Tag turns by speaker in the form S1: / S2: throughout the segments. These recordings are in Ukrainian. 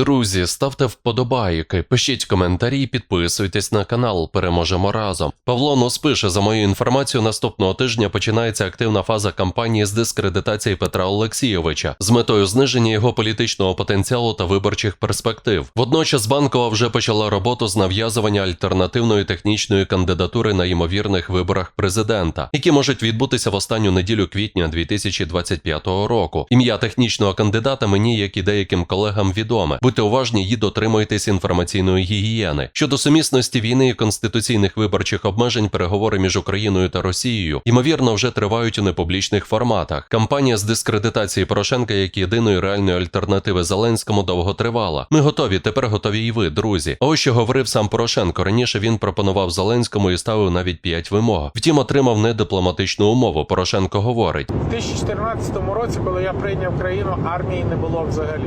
S1: Друзі, ставте вподобайки, пишіть коментарі, підписуйтесь на канал. Переможемо разом. Павло Нос пише, за мою інформацію, наступного тижня починається активна фаза кампанії з дискредитації Петра Олексійовича з метою зниження його політичного потенціалу та виборчих перспектив. Водночас банкова вже почала роботу з нав'язування альтернативної технічної кандидатури на ймовірних виборах президента, які можуть відбутися в останню неділю квітня 2025 року. Ім'я технічного кандидата мені, як і деяким колегам, відоме. Будьте уважні і дотримуйтесь інформаційної гігієни. Щодо сумісності війни і конституційних виборчих обмежень, переговори між Україною та Росією ймовірно вже тривають у непублічних форматах. Кампанія з дискредитації Порошенка як єдиної реальної альтернативи Зеленському довго тривала. Ми готові, тепер готові і ви, друзі. А ось що говорив сам Порошенко. Раніше він пропонував Зеленському і ставив навіть п'ять вимог. Втім, отримав недипломатичну умову. Порошенко говорить.
S2: У 2014 році, коли я прийняв країну, армії не було взагалі.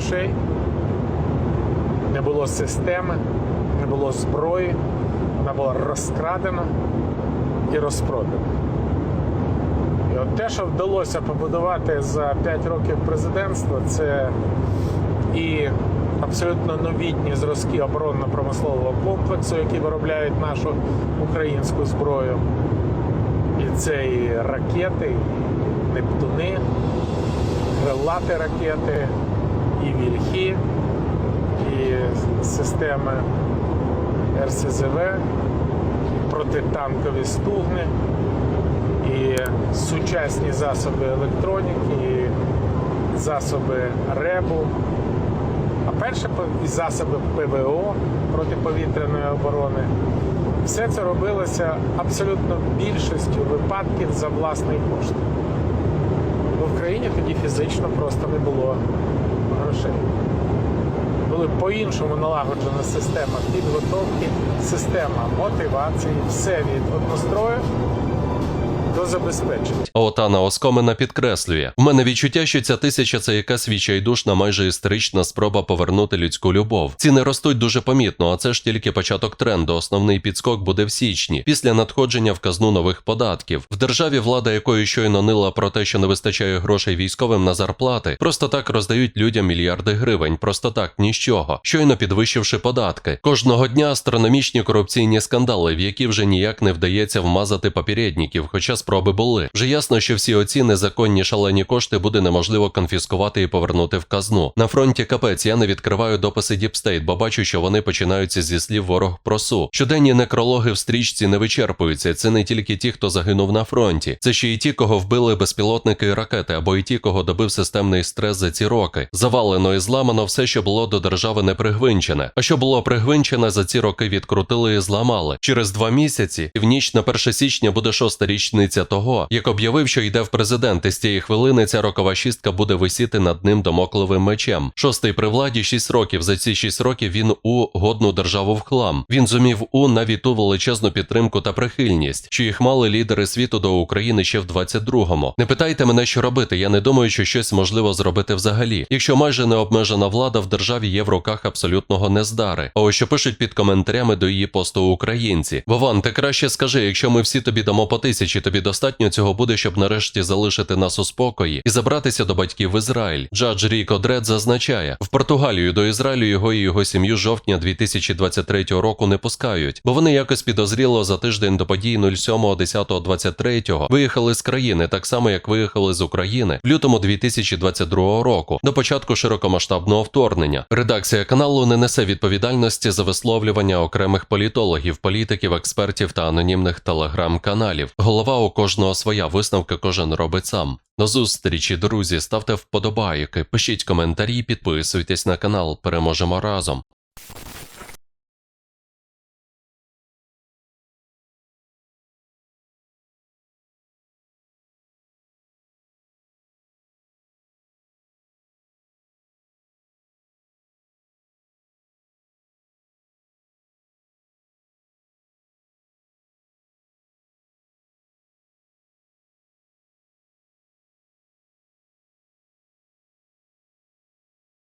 S2: Грошей, не було системи, не було зброї, вона була розкрадена і розпродана. І от те, що вдалося побудувати за 5 років президентства, це і абсолютно новітні зразки оборонно-промислового комплексу, які виробляють нашу українську зброю. І це і ракети, і Нептуни, крилаті ракети, і вільхи, і системи РСЗВ, протитанкові стугни, і сучасні засоби електроніки, і засоби РЕБу, а перше і засоби ПВО протиповітряної оборони. Все це робилося абсолютно більшістю випадків за власний кошт. В країні тоді фізично просто не було грошей. Були по-іншому налагоджена система підготовки, система мотивації, все від однострою до забезпечення.
S1: А от Анна Оскомина підкреслює: в мене відчуття, що ця тисяча це якась відчайдушна, майже історична спроба повернути людську любов. Ціни ростуть дуже помітно, а це ж тільки початок тренду. Основний підскок буде в січні, після надходження в казну нових податків. В державі влада, якої щойно нила про те, що не вистачає грошей військовим на зарплати, просто так роздають людям мільярди гривень, просто так ні з чого, щойно підвищивши податки. Кожного дня астрономічні корупційні скандали, в які вже ніяк не вдається вмазати попередників, хоча спроби були. Вже ясно, що всі оці незаконні шалені кошти буде неможливо конфіскувати і повернути в казну. На фронті капець я не відкриваю дописи Діпстейт, бо бачу, що вони починаються зі слів ворог просу. Щоденні некрологи в стрічці не вичерпуються. Це не тільки ті, хто загинув на фронті, це ще й ті, кого вбили безпілотники і ракети, або й ті, кого добив системний стрес за ці роки. Завалено і зламано все, що було до держави не пригвинчене. А що було пригвинчене, за ці роки відкрутили і зламали. Через два місяці, в ніч на 1 січня буде шоста річниця того, як об'явив, що йде в президенти. З цієї хвилини ця рокова шістка буде висіти над ним домокливим мечем. Шостий при владі 6 років. За ці 6 років він у годну державу в хлам. Він зумів у навіть ту величезну підтримку та прихильність, що їх мали лідери світу до України ще в 22-му. Не питайте мене, що робити. Я не думаю, що щось можливо зробити взагалі. Якщо майже необмежена влада в державі є в руках абсолютного нездари. А ось що пишуть під коментарями до її посту українці. Вован, ти краще скажи, якщо ми всі тобі дамо по тисячі, тобі достатньо цього буде, щоб нарешті залишити нас у спокої і забратися до батьків в Ізраїль. Джадж Рік Одред зазначає, в Португалію до Ізраїлю його і його сім'ю жовтня 2023 року не пускають, бо вони якось підозріло за тиждень до подій 07.10.23 виїхали з країни, так само як виїхали з України в лютому 2022 року, до початку широкомасштабного вторгнення. Редакція каналу не несе відповідальності за висловлювання окремих політологів, політиків, експертів та анонімних телеграм-каналів. Голова кожного своя висновка кожен робить сам. До зустрічі, друзі, ставте вподобайки, пишіть коментарі, підписуйтесь на канал. Переможемо разом.